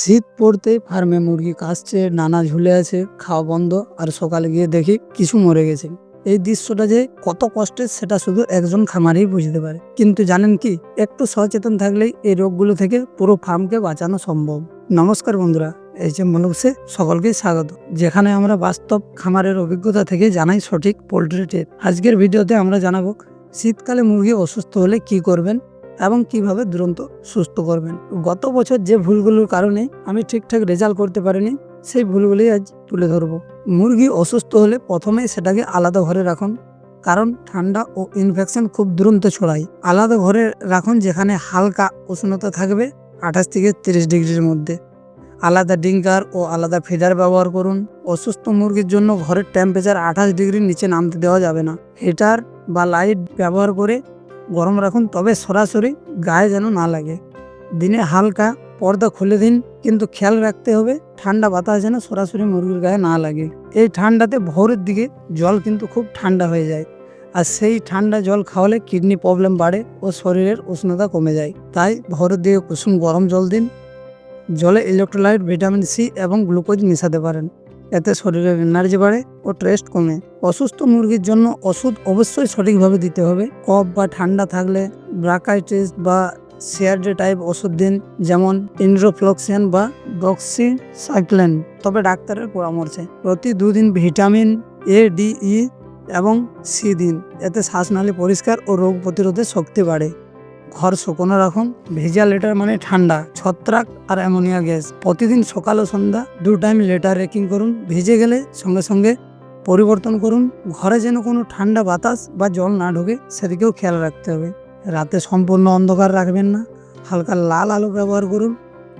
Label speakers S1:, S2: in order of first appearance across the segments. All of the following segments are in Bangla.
S1: শীত পড়তে ফার্মে মুরগি কাশছে নানা ঝুলে আছে, খাওয়া বন্ধ, আর সকালে গিয়ে দেখি কিছু মরে গেছে। এই দৃশ্যটা যে কত কষ্টের, সেটা শুধু একজন খামারেই বুঝতে পারে। কিন্তু জানেন কি, একটু সচেতন থাকলেই এই রোগগুলো থেকে পুরো ফার্মকে বাঁচানো সম্ভব। নমস্কার বন্ধুরা, এই যে মনুষে সকলকে স্বাগত। যেখানে আমরা বাস্তব খামারের অভিজ্ঞতা থেকে জানাই সঠিক পোলট্রি টেপ আজকের ভিডিওতে আমরা জানাব, শীতকালে মুরগি অসুস্থ হলে কি করবেন? এবং কীভাবে দুরন্ত সুস্থ করবেন। গত বছর যে ভুলগুলোর কারণে আমি ঠিকঠাক রেজাল্ট করতে পারিনি, সেই ভুলগুলি আজ তুলে ধরবো। মুরগি অসুস্থ হলে প্রথমে সেটাকে আলাদা ঘরে রাখুন, কারণ ঠান্ডা ও ইনফেকশন খুব দুরন্ত ছড়ায়। আলাদা ঘরে রাখুন যেখানে হালকা উষ্ণতা থাকবে, আঠাশ থেকে তিরিশ ডিগ্রির মধ্যে। আলাদা ডিঙ্কার ও আলাদা ফিডার ব্যবহার করুন। অসুস্থ মুরগির জন্য ঘরের টেম্পারেচার আঠাশ ডিগ্রির নিচে নামতে দেওয়া যাবে না। হিটার বা লাইট ব্যবহার করে গরম রাখুন, তবে সরাসরি গায়ে যেন না লাগে। দিনে হালকা পর্দা খুলে দিন, কিন্তু খেয়াল রাখতে হবে ঠান্ডা বাতাস যেন সরাসরি মুরগির গায়ে না লাগে। এই ঠান্ডাতে ভোরের দিকে জল কিন্তু খুব ঠান্ডা হয়ে যায়, আর সেই ঠান্ডা জল খাওয়ালে কিডনি প্রবলেম বাড়ে ও শরীরের উষ্ণতা কমে যায়। তাই ভোরের দিকে কুসুম গরম জল দিন, জলে ইলেকট্রোলাইট ভিটামিন সি এবং গ্লুকোজ মেশাতে পারেন। এতে শরীরের এনার্জি বাড়ে ও ট্রেস্ট কমে। অসুস্থ মুরগির জন্য ওষুধ অবশ্যই সঠিকভাবে দিতে হবে। কফ বা ঠান্ডা থাকলে ব্রাকাইটিস বা সিয়ারডে টাইপ ওষুধ দিন, যেমন ইন্ড্রোফ্লক্সিয়ান বা ডক্সি সাইক্লেন তবে ডাক্তারের পরামর্শে প্রতি দুদিন ভিটামিন এ ডি ই এবং সি দিন। এতে শ্বাসনালী পরিষ্কার ও রোগ প্রতিরোধের শক্তি বাড়ে। ঘর শুকনো রাখুন, ভেজা লেটার মানে ঠান্ডা, ছত্রাক আর অ্যামোনিয়া গ্যাস। প্রতিদিন সকাল ও সন্ধ্যা দু টাইম লেটার রেকিং করুন, ভেজে গেলে সঙ্গে সঙ্গে পরিবর্তন করুন। ঘরে যেন কোনো ঠান্ডা বাতাস বা জল না ঢোকে, সেদিকেও খেয়াল রাখতে হবে। রাতে সম্পূর্ণ অন্ধকার রাখবেন না। হালকা লাল আলো ব্যবহার করুন,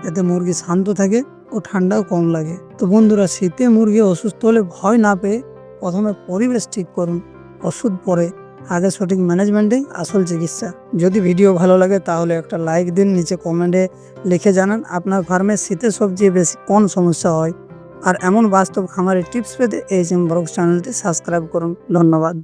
S1: এতে মুরগি শান্ত থাকে ও ঠান্ডাও কম লাগে। তো বন্ধুরা, শীতে মুরগি অসুস্থ হলে ভয় না পেয়ে প্রথমে পরিবেশ ঠিক করুন। ওষুধ পরে আগে সঠিক ম্যানেজমেন্টেই আসল চিকিৎসা। যদি ভিডিও ভালো লাগে তাহলে একটা লাইক দিন, নিচে কমেন্টে লিখে জানান আপনার ফার্মে শীতের সবজি বেশি কোন সমস্যা হয়। আর এমন বাস্তব খামারের টিপস পেতে এই জিম ব্লগ চ্যানেলটি সাবস্ক্রাইব করুন। ধন্যবাদ।